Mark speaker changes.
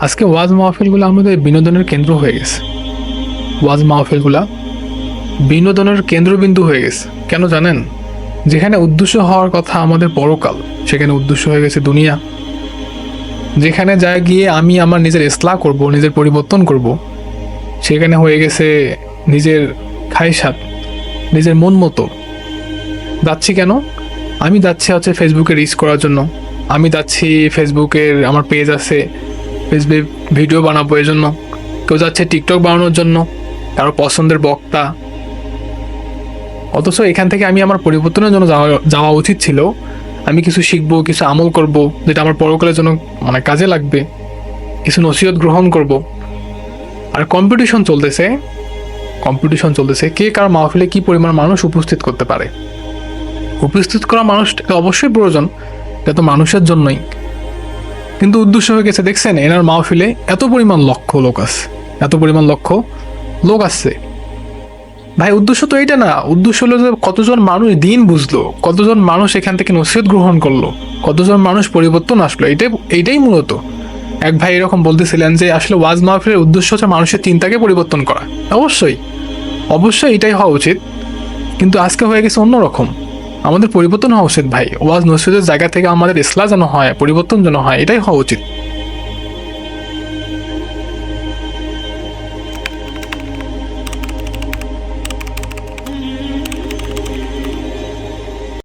Speaker 1: আজকে ওয়াজ মাহফিলগুলো আমাদের বিনোদনের কেন্দ্র হয়ে গেছে। ওয়াজ মাহফিলগুলা বিনোদনের কেন্দ্রবিন্দু হয়ে গেছে। কেন জানেন? যেখানে উদ্দেশ্য হওয়ার কথা আমাদের পরকাল, সেখানে উদ্দেশ্য হয়ে গেছে দুনিয়া। যেখানে যা গিয়ে আমি আমার নিজের ইসলাহ করব, নিজের পরিবর্তন করব, সেখানে হয়ে গেছে নিজের খাইসাত, নিজের মন মতো। যাচ্ছি কেন? আমি যাচ্ছি হচ্ছে ফেসবুকে রিচ করার জন্য। আমি যাচ্ছি ফেসবুকের আমার পেজ আছে। ফেসবুক ভিডিও বানাবো এর জন্য কেউ যাচ্ছে টিকটক বানানোর জন্য, কারও পছন্দের বক্তা। অথচ এখান থেকে আমি আমার পরিবর্তনের জন্য যাওয়া যাওয়া উচিত ছিল। আমি কিছু শিখব, কিছু আমল করব, যেটা আমার পরকালের জন্য মানে কাজে লাগবে। কিছু নসিহত গ্রহণ করব। আর কম্পিটিশন চলতেছে। কম্পিটিশন চলতেছে। কে কার মাহফিলে কি পরিমাণ মানুষ উপস্থিত করতে পারে? উপস্থিত করা মানুষ অবশ্যই প্রয়োজন, এটা তো মানুষের জন্যই। কিন্তু উদ্দেশ্য হয়ে গেছে, দেখছেন, এনার মাহফিলে এত পরিমাণ লক্ষ লোক আছে, এত পরিমাণ লক্ষ লোক আসছে ভাই, উদ্দেশ্য তো এইটা না, উদ্দেশ্য হলো যে কতজন মানুষ দিন বুঝলো, কতজন মানুষ এখান থেকে নসিহত গ্রহণ করল, কতজন মানুষ পরিবর্তন আসলো, এটাই, এইটাই মূলত। এক ভাই এরকম বলতেছিলেন যে, আসলে ওয়াজ মাহফিলের উদ্দেশ্য হচ্ছে মানুষের চিন্তাকে পরিবর্তন করা। অবশ্যই অবশ্যই এটাই হওয়া উচিত, কিন্তু আজকে হয়ে গেছে অন্যরকম। আমাদের পরিবর্তন হওয়া উচিত ভাই। ওয়াজ নসিহতের জায়গা থেকে আমাদের ইসলা যেন হয়, পরিবর্তন যেন হয়, এটাই হওয়া উচিত।